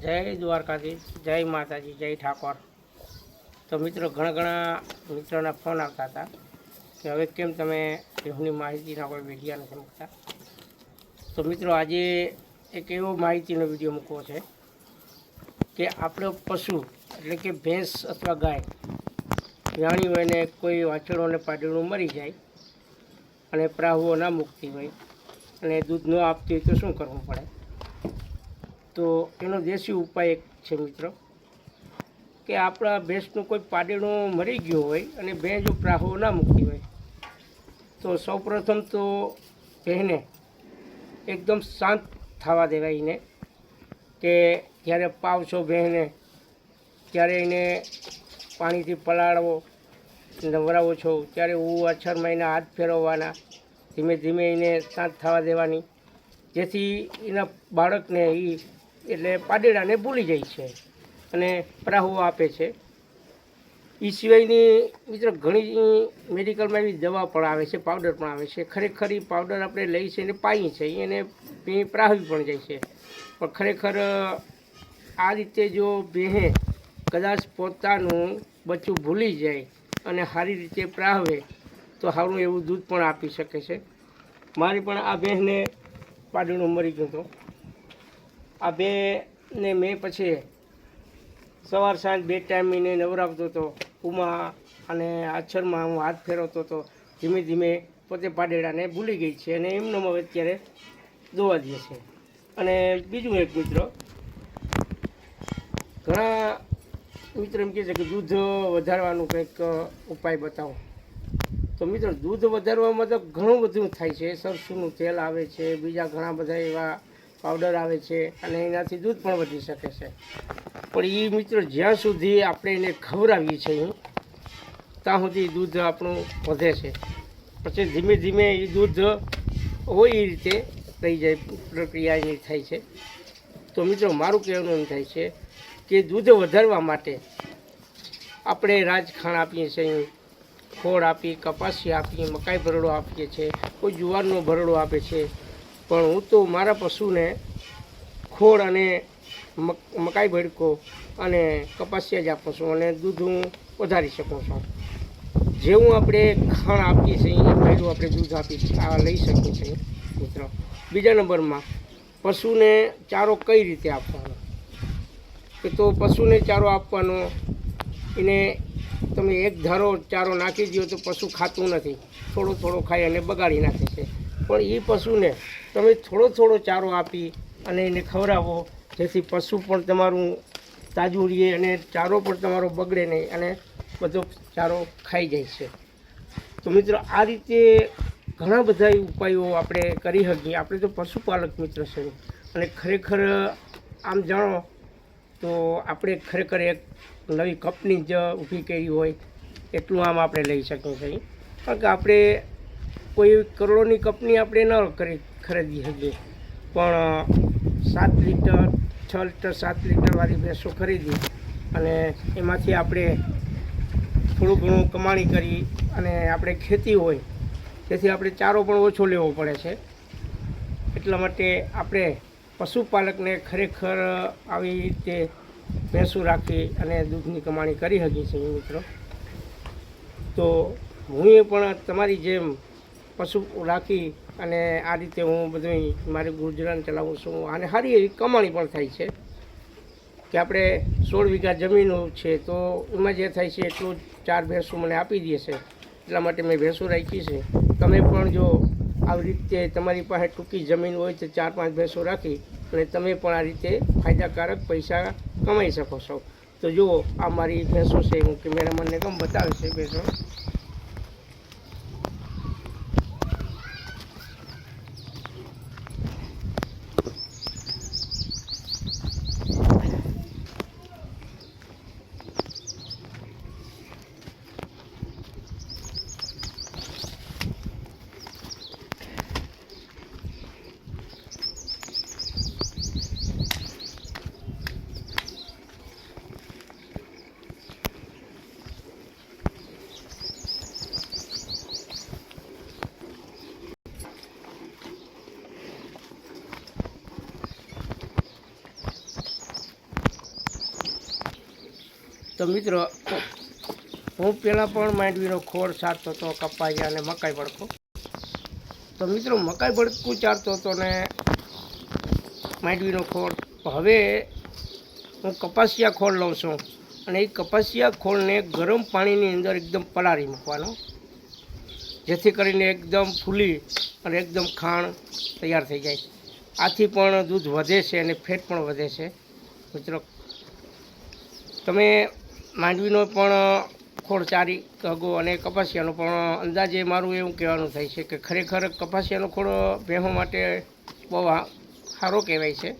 જય દ્વારકાધીશ, જય માતાજી, જય ઠાકોર. તો મિત્રો, ઘણા ઘણા મિત્રોના ફોન આવતા હતા કે હવે કેમ તમે ભેહુની માહિતીના કોઈ વિડીયા નથી મૂકતા તો મિત્રો, આજે એક એવો માહિતીનો વીડિયો મૂકવો છે કે આપણો પશુ, એટલે કે ભેંસ અથવા ગાય જાણી હોય ને કોઈ વાછરડું અને પાડેલું મરી જાય અને પ્રાહુઓ ના મૂકતી હોય અને દૂધ ન આપતી હોય તો શું કરવું પડે? તો એનો દેશી ઉપાય એક છે મિત્રો, કે આપણા ભેંસનું કોઈ પાડેણું મરી ગયું હોય અને બે જો પ્રાહો ના મૂકતી હોય, તો સૌપ્રથમ તો બહેને એકદમ શાંત થવા દેવાય એને, કે જ્યારે પાવશો બહેને ત્યારે એને પાણીથી પલાળવો, નવરાવો છો, ત્યારે હું અક્ષરમાં એના હાથ ફેરવવાના, ધીમે ધીમે એને શાંત થવા દેવાની, જેથી એના બાળકને એ એટલે પાડેડાને ભૂલી જાય છે અને પ્રાહુ આપે છે. એ સિવાયની મિત્ર ઘણી મેડિકલમાં એવી દવા પણ આવે છે, પાવડર પણ આવે છે. ખરેખર એ પાવડર આપણે લઈ છે અને પાઈએ છે, એને પ્રાહવી પણ જાય છે. પણ ખરેખર, આ રીતે જો બેહે, કદાચ પોતાનું બચ્ચું ભૂલી જાય અને સારી રીતે પ્રાહવે, તો સારું એવું દૂધ પણ આપી શકે છે. મારી પણ આ બહેને પાડું મરી ગયો હતું. આ બે ને મેં પછી સવાર સાંજ બે ટાઈમ એને નવરાવતો હતો, ઉમા અને આછરમાં હું હાથ ફેરવતો હતો, ધીમે ધીમે પોતે પાડેડાને ભૂલી ગઈ છે અને એમનો હવે અત્યારે દોવા દે છે. અને બીજું એક મિત્ર, ઘણા મિત્ર એમ કહે છે કે દૂધ વધારવાનું કંઈક ઉપાય બતાવો. તો મિત્રો, દૂધ વધારવામાં તો ઘણું બધું થાય છે, સરસુનું તેલ આવે છે, બીજા ઘણા બધા એવા પાવડર આવે છે અને એનાથી દૂધ પણ વધી શકે છે. પણ એ મિત્રો જ્યાં સુધી આપણે એને ખવડાવીએ છીએ, ત્યાં સુધી દૂધ આપણું વધે છે. પછી ધીમે ધીમે એ દૂધ હોય એ રીતે થઈ જાય, પ્રક્રિયા એની થાય છે. તો મિત્રો મારું કહેવાનું એમ થાય છે કે દૂધ વધારવા માટે આપણે રાજખાણ આપીએ છીએ, ખોળ આપી કપાસી આપી મકાઈ ભરડો આપીએ છીએ, કોઈ જુવારનો ભરડો આપે છે પણ હું તો મારા પશુને ખોળ અને મક, મકાઈ ભડકો અને કપાસિયા જ આપું છું અને દૂધ હું વધારી શકું છું. જેવું આપણે ખાણ આપીએ છીએ એ પહેલું આપણે દૂધ આપી લઈ શકીએ છીએ મિત્રો. બીજા નંબરમાં પશુને ચારો કઈ રીતે આપવાનો? કે તો પશુને ચારો આપવાનો, એને તમે એક ધારો ચારો નાખી દો તો પશુ ખાતું નથી. થોડો થોડો ખાઈ અને બગાડી નાખે છે. પણ એ પશુને તમે થોડો થોડો ચારો આપી અને એને ખવડાવો. જેથી પશુ પણ તમારું તાજું રહે અને ચારો પણ તમારો બગડે નહીં અને બધો ચારો ખાઈ જાય છે. તો મિત્રો, આ રીતે ઘણા બધા ઉપાયો આપણે કરી શકીએ. આપણે તો પશુપાલક મિત્ર છે. અને ખરેખર આમ જાણો તો આપણે ખરેખર એક નવી કંપની જ ઊભી કરી હોય, એટલું આમ આપણે લઈ શકીએ છીએ. કારણ કે આપણે કોઈ કરોડોની કંપની આપણે ન કરી ખરીદી શકીએ. પણ, સાત લીટર, છ લીટર, સાત લીટરવાળી ભેંસો ખરીદી અને એમાંથી આપણે થોડું ઘણું કમાણી કરી અને આપણે ખેતી હોય, તેથી આપણે ચારો પણ ઓછો લેવો પડે છે. એટલા માટે આપણે પશુપાલકને ખરેખર આવી રીતે ભેંસું રાખી અને દૂધની કમાણી કરી શકીએ છીએ મિત્રો. તો હું પણ તમારી જેમ પશુ રાખી અને આ રીતે હું બધું મારી ગુજરાન ચલાવું છું. અને સારી એવી કમાણી પણ થાય છે કે આપણે સોળ વીઘા જમીન છે તો એમાં જે થાય છે એટલું ચાર ભેંસું મને આપી દે છે. એટલા માટે મેં ભેંસું રાખી છે. તમે પણ જો આવી રીતે તમારી પાસે ટૂંકી જમીન હોય તો ચાર પાંચ ભેંસો રાખી અને તમે પણ આ રીતે ફાયદાકારક પૈસા કમાઈ શકો છો. તો જુઓ, આ મારી ભેંસો છે, હું કેમેરામેનને કમ બતાવે છે ભેંસો? તો મિત્રો, હું પહેલાં પણ માંડવીનો ખોળ ચારતો હતો કપાઈ અને મકાઈ ભડકો તો મિત્રો, મકાઈ ભડકું ચારતો હતો ને માંડવીનો ખોળ. હવે હું કપાસિયા ખોળ લઉં છું અને એ કપાસિયા ખોળને ગરમ પાણીની અંદર એકદમ પલાળી મૂકવાનો, જેથી કરીને એકદમ ફૂલી અને એકદમ ખાણ તૈયાર થઈ જાય. આથી પણ દૂધ વધે છે અને ફેટ પણ વધે છે. મિત્રો, તમે માંડવીનો પણ ખોળ ચારી કગો અને કપાસિયાનો પણ અંદાજે મારું એવું કહેવાનું થાય છે કે ખરેખર કપાસિયાનો ખોળ ભેહો માટે બહુ સારો કહેવાય છે.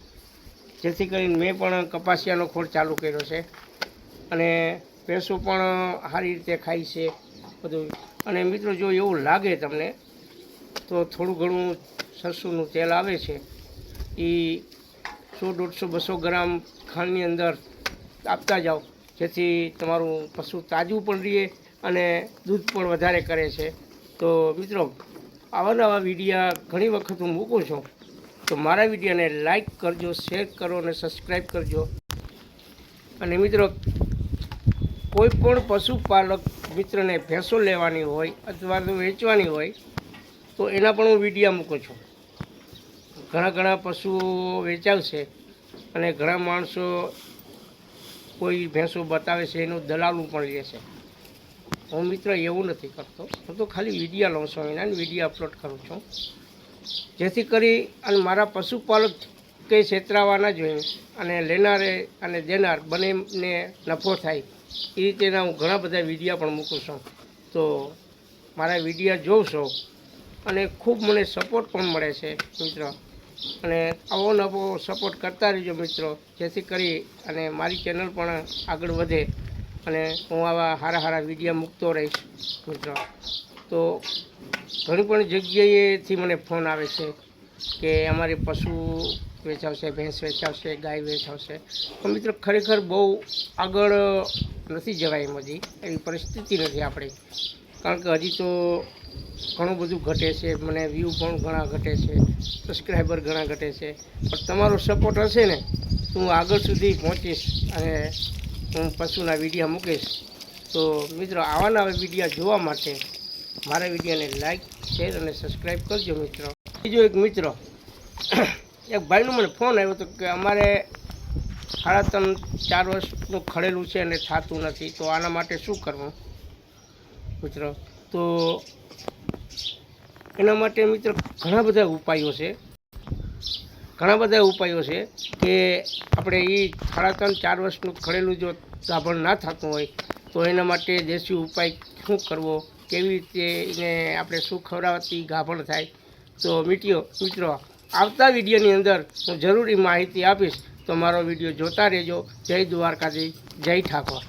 જેથી કરીને મેં પણ કપાસિયાનો ખોળ ચાલુ કર્યો છે. અને ભેંસો પણ સારી રીતે ખાય છે બધું. અને મિત્રો, જો એવું લાગે તમને, તો થોડું ઘણું સરસુંનું તેલ આવે છે. એ સો દોઢસો બસો ગ્રામ ખાંડની અંદર આપતા જાઓ. જેથી તમારું પશુ તાજું પણ રહે અને દૂધ પણ વધારે કરે છે. તો મિત્રો, આવા નવા વિડીયા ઘણી વખત હું મૂકું છું. તો મારા વિડીયોને લાઈક કરજો, શેર કરો અને સબસ્ક્રાઈબ કરજો. અને મિત્રો, કોઈ પણ પશુપાલક મિત્રને ભેંસો લેવાની હોય અથવા તો વેચવાની હોય, તો એના પણ હું વિડીયા મૂકું છું. ઘણા ઘણા પશુઓ વેચાવશે અને ઘણા માણસો કોઈ ભેંસો બતાવે છે, એનું દલાલું પણ લે છે. હું મિત્ર એવું નથી કરતો. હું તો ખાલી વિડીયા લઉં છું એના વીડિયો અપલોડ કરું છું. જેથી કરી અને મારા પશુપાલક કંઈ છેતરાવા ના જોઈએ અને લેનારે અને દેનાર બંનેને નફો થાય. એ રીતેના હું ઘણા બધા વિડીયા પણ મૂકું છું. તો મારા વિડીયા જોઉં છો અને ખૂબ મને સપોર્ટ પણ મળે છે, મિત્રો. અને આવો નવો સપોર્ટ કરતા રહેજો મિત્રો. જેથી કરી અને મારી ચેનલ પણ આગળ વધે. અને હું આવા સારા સારા વીડિયો મૂકતો રહીશ, મિત્રો. તો ઘણી પણ જગ્યાએથી મને ફોન આવે છે કે અમારે પશુ વેચાવશે, ભેંસ વેચાવશે, ગાય વેચાવશે. તો મિત્રો, ખરેખર બહુ આગળ નથી જવાય એમ હજી. એવી પરિસ્થિતિ નથી આપણી. કારણ કે હજી તો ઘણું બધું ઘટે છે, મને વ્યૂ પણ ઘણા ઘટે છે સબસ્ક્રાઈબર ઘણા ઘટે છે. પણ તમારો સપોર્ટ હશે ને, તો હું આગળ સુધી પહોંચીશ અને હું પશુના વિડીયા મૂકીશ. તો મિત્રો આવા નવા વીડિયો જોવા માટે મારા વિડીયોને લાઈક શેર અને સબસ્ક્રાઈબ કરજો મિત્રો. બીજો એક મિત્ર, એક ભાઈનો મને ફોન આવ્યો હતો કે અમારે સાડા ત્રણ, ચાર વર્ષનું ખડેલું છે અને થતું નથી, તો આના માટે શું કરવું? મિત્રો, તો એના માટે મિત્ર ઘણા બધા ઉપાયો છે. ઘણા બધા ઉપાયો છે કે આપણે એ સાડા ત્રણ, ચાર વર્ષનું ખડેલું જો ગાભણ ના થતું હોય, તો એના માટે દેશી ઉપાય શું કરવો? કેવી રીતે એને આપણે શું ખવડાવવાથી ગાભણ થાય? તો મીટીઓ મિત્રો, આવતા વિડીયોની અંદર હું જરૂરી માહિતી આપીશ. તો મારો વીડિયો જોતા રહેજો. જય દ્વારકાથી જય ઠાકોર.